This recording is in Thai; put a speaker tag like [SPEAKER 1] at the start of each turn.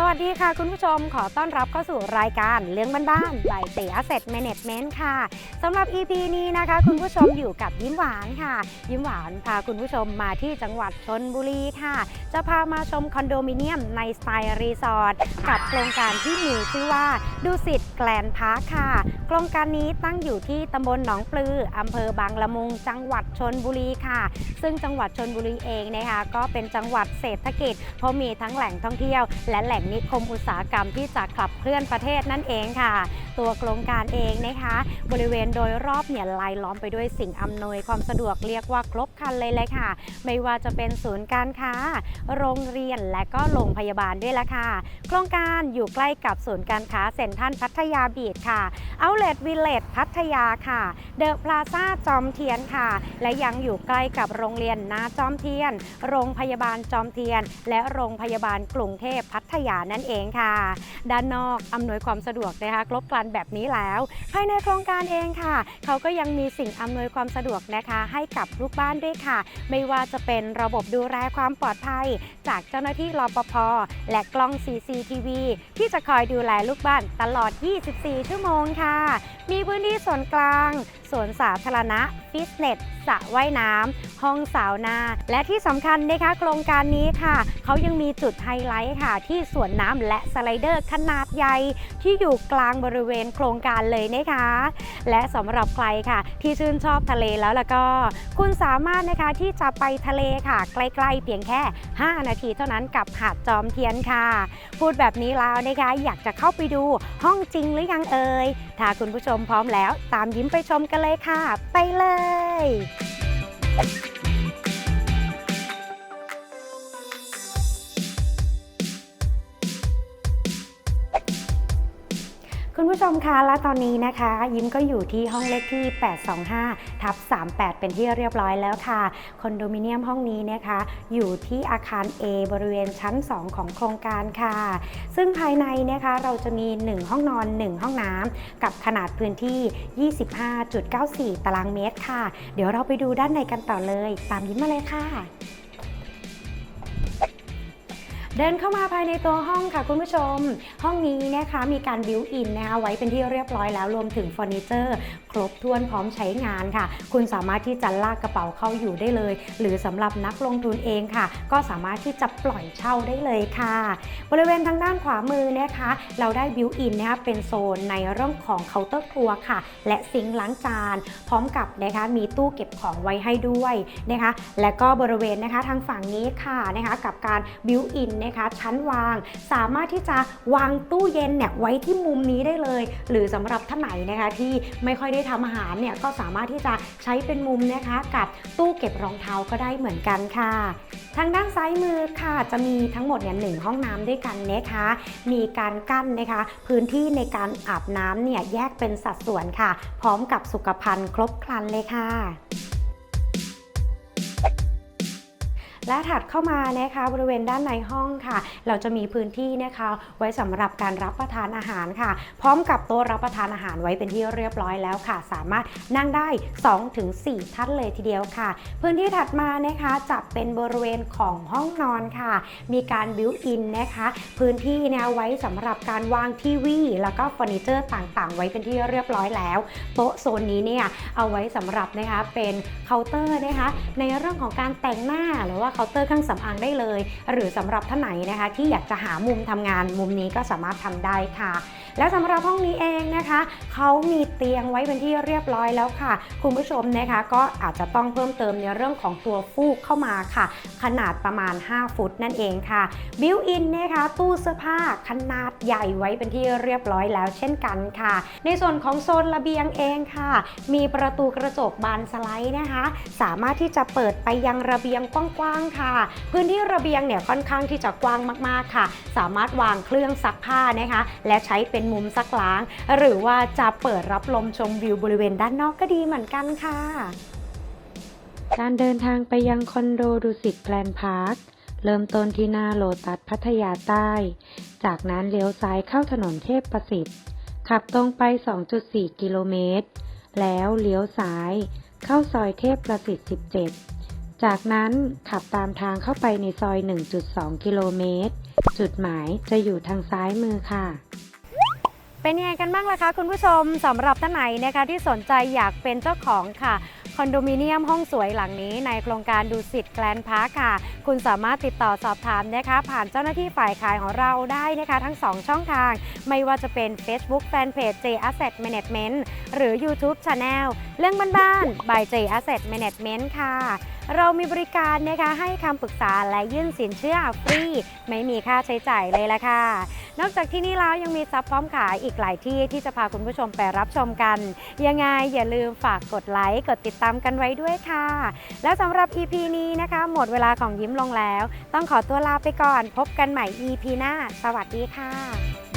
[SPEAKER 1] สวัสดีค่ะคุณผู้ชมขอต้อนรับเข้าสู่รายการเรื่องบ้านๆ by เตียเซ็ตแมเนจเมนต์ค่ะสำหรับ EP นี้นะคะ คุณผู้ชมอยู่กับยิ้มหวานค่ะ ยิ้มหวานพาคุณผู้ชมมาที่จังหวัดชนบุรีค่ะ จะพามาชมคอนโดมิเนียมในสไตล์รีสอร์ทกับโครงการที่มีชื่อว่าดูสิตแกลนพาร์คค่ะ โครงการนี้ตั้งอยู่ที่ตำบลหนองปลืออำเภอบางละมุง จังหวัดชนบุรีค่ะ ซึ่งจังหวัดชนบุรีเองนะคะก็เป็นจังหวัดเศรษฐกิจเพราะมีทั้งแหล่งท่องเที่ยวและแหล่งนิคมอุตสาหกรรมที่จะขับเคลื่อนประเทศนั่นเองค่ะ ตัวโครงการเองนะคะ บริเวณโดยรอบเนี่ยลายล้อมไปด้วยสิ่งอำนวยความสะดวกเรียกว่าครบครันเลยเลยค่ะ ไม่ว่าจะเป็นศูนย์การค้า โรงเรียนและก็โรงพยาบาลด้วยละค่ะ โครงการอยู่ใกล้กับศูนย์การค้าเซ็นทรัลพัทยาบีดค่ะ Outlet Village พัทยาค่ะ เดอะพลาซ่าจอมเทียนค่ะ และยังอยู่ใกล้กับโรงเรียนนาจอมเทียน โรงพยาบาลจอมเทียน และโรงพยาบาลกรุงเทพพัทยานั่นเองค่ะ ด้านนอกอำนวยความสะดวกนะคะครบครันแบบนี้แล้วภายในโครงการเองค่ะ เขาก็ยังมีสิ่งอำนวยความสะดวกนะคะ ให้กับลูกบ้านด้วยค่ะ ไม่ว่าจะเป็นระบบดูแลความปลอดภัย จากเจ้าหน้าที่รปภและกล้อง CCTV ที่จะคอยดูแลลูกบ้านตลอด 24 ชั่วโมงค่ะ มีพื้นที่ส่วนกลางสวนสาธารณะ ฟิตเนสสระว่ายน้ำห้องสาวนา และที่สำคัญนะคะ โครงการนี้ค่ะ เขายังมีจุดไฮไลท์ค่ะ ที่สวนน้ำและสไลเดอร์ขนาดใหญ่ที่อยู่กลางบริเวณโครงการเลยนะคะ และสำหรับใครค่ะที่ชื่นชอบทะเลแล้วแล้วก็ คุณสามารถนะคะที่จะไปทะเลค่ะ ใกล้ๆเพียงแค่ 5 นาทีเท่านั้นกับหาดจอมเทียนค่ะ พูดแบบนี้แล้วนะคะอยากจะเข้าไปดูห้องจริงหรือยังเอ่ยถ้าคุณผู้ชมพร้อมแล้ว ตามยิ้มไปชมกันเลยค่ะ ไปเลย คุณผู้ชมคะและตอนนี้นะคะ ยิ้มก็อยู่ที่ห้องเลขที่ 825 ทับ 38 เป็นที่เรียบร้อยแล้วค่ะ คอนโดมิเนียมห้องนี้นะคะ อยู่ที่อาคาร A บริเวณชั้น 2 ของโครงการค่ะ ซึ่งภายในนะคะเราจะมี 1 ห้องนอน 1 ห้องน้ำกับขนาดพื้นที่ 25.94 ตารางเมตรค่ะ เดี๋ยวเราไปดูด้านในกันต่อเลย ตามยิ้มมาเลยค่ะ เดินเข้ามาภายในตัวห้องค่ะคุณผู้ชม ห้องนี้นะคะมีการบิวอินนะคะไว้เป็นที่เรียบร้อยแล้วรวมถึงเฟอร์นิเจอร์ ครบถ้วนพร้อมใช้งานค่ะ คุณสามารถที่จะลากกระเป๋าเข้าอยู่ได้เลย หรือสำหรับนักลงทุนเองค่ะ ก็สามารถที่จะปล่อยเช่าได้เลยค่ะ บริเวณทางด้านขวามือนะคะ เราได้บิวอินนะคะเป็นโซนในเรื่องของเคาน์เตอร์ครัวค่ะ และซิงค์ล้างจาน พร้อมกับนะคะมีตู้เก็บของไว้ให้ด้วยนะคะ และก็บริเวณนะคะทางฝั่งนี้ค่ะนะคะกับการบิวอินนะคะ ชั้นวาง สามารถที่จะวางตู้เย็นเนี่ยไว้ที่มุมนี้ได้เลย หรือสำหรับท่านไหนนะคะที่ไม่ค่อยได้ทำอาหารเนี่ยก็สามารถที่จะใช้เป็นมุมนะคะ กับตู้เก็บรองเท้าก็ได้เหมือนกันค่ะ ทางด้านซ้ายมือค่ะ จะมีทั้งหมดเนี่ยหนึ่งห้องน้ำด้วยกันนะคะ มีการกั้นนะคะ พื้นที่ในการอาบน้ำเนี่ยแยกเป็นสัดส่วนค่ะ พร้อมกับสุขภัณฑ์ครบครันเลยค่ะ และถัดเข้ามานะคะบริเวณด้านในห้องค่ะ เราจะมีพื้นที่นะคะไว้สำหรับการรับประทานอาหารค่ะ พร้อมกับโต๊ะรับประทานอาหารไว้เป็นที่เรียบร้อยแล้วค่ะ สามารถนั่งได้ 2-4 ท่านเลยทีเดียวค่ะ พื้นที่ถัดมานะคะจะเป็นบริเวณของห้องนอนค่ะ มีการบิวอินนะคะ พื้นที่เนี่ยไว้สำหรับการวางทีวี แล้วก็เฟอร์นิเจอร์ต่างๆ ไว้เป็นที่เรียบร้อยแล้ว โต๊ะโซนนี้เนี่ยเอาไว้สำหรับนะคะเป็นเคาน์เตอร์นะคะ ในเรื่องของการแต่งหน้าหรือว่าเคาน์เตอร์เครื่องสำอางได้เลย หรือสำหรับท่านไหนนะคะ ที่อยากจะหามุมทำงานมุมนี้ก็สามารถทำได้ค่ะ และสำหรับห้องนี้เองนะคะเขามีเตียงไว้เป็นที่เรียบร้อยแล้วค่ะ คุณผู้ชมนะคะก็อาจจะต้องเพิ่มเติมในเรื่องของตัวฟูกเข้ามาค่ะ ขนาดประมาณ 5 ฟุตนั่นเองค่ะบิวอินนะคะตู้เสื้อผ้าขนาดใหญ่ไว้เป็นที่เรียบร้อยแล้วเช่นกันค่ะ ในส่วนของโซนระเบียงเองค่ะ มีประตูกระจกบานสไลด์นะคะ สามารถที่จะเปิดไปยังระเบียงกว้างค่ะ พื้นที่ระเบียงเนี่ยค่อนข้างที่จะกว้างมากๆค่ะ สามารถวางเครื่องซักผ้านะคะ และใช้เป็นมุมซักล้าง หรือว่าจะเปิดรับลมชมวิวบริเวณด้านนอกก็ดีเหมือนกันค่ะ การเดินทางไปยังคอนโดดุสิตแกลนพาร์คเริ่มต้นที่หน้าโลตัสพัทยาใต้ จากนั้นเลี้ยวซ้ายเข้าถนนเทพประสิทธิ์ ขับตรงไป 2.4 กิโลเมตร แล้วเลี้ยวซ้าย เข้าซอยเทพประสิทธิ์ 17 จากนั้นขับตามทางเข้าไปในซอย 1.2 กิโลเมตร
[SPEAKER 2] จุดหมายจะอยู่ทางซ้ายมือค่ะ
[SPEAKER 1] เป็นยังไงกันบ้างล่ะคะคุณผู้ชมสำหรับท่านไหนนะคะที่สนใจอยากเป็นเจ้าของค่ะ คอนโดมิเนียมห้องสวยหลังนี้ในโครงการดูสิตแกลนพาร์คค่ะ คุณสามารถติดต่อสอบถามนะคะ ผ่านเจ้าหน้าที่ฝ่ายขายของเราได้นะคะ ทั้ง 2 ช่องทาง ไม่ว่าจะเป็น Facebook Fanpage J Asset Management หรือ YouTube Channel เรื่องบ้านๆ by J Asset Management ค่ะ เรามีบริการนะคะให้คำปรึกษาและยื่นสินเชื่อฟรี ไม่มีค่าใช้จ่ายเลยละค่ะ นอกจากที่นี่แล้วยังมีซับพร้อมขายอีกหลายที่ที่จะพาคุณผู้ชมไปรับชมกัน ยังไงอย่าลืมฝากกดไลค์กดติดตามกันไว้ด้วยค่ะ แล้วสำหรับ EP นี้นะคะ หมดเวลาของยิ้มลงแล้ว ต้องขอตัวลาไปก่อน พบกันใหม่ EP หน้า สวัสดีค่ะ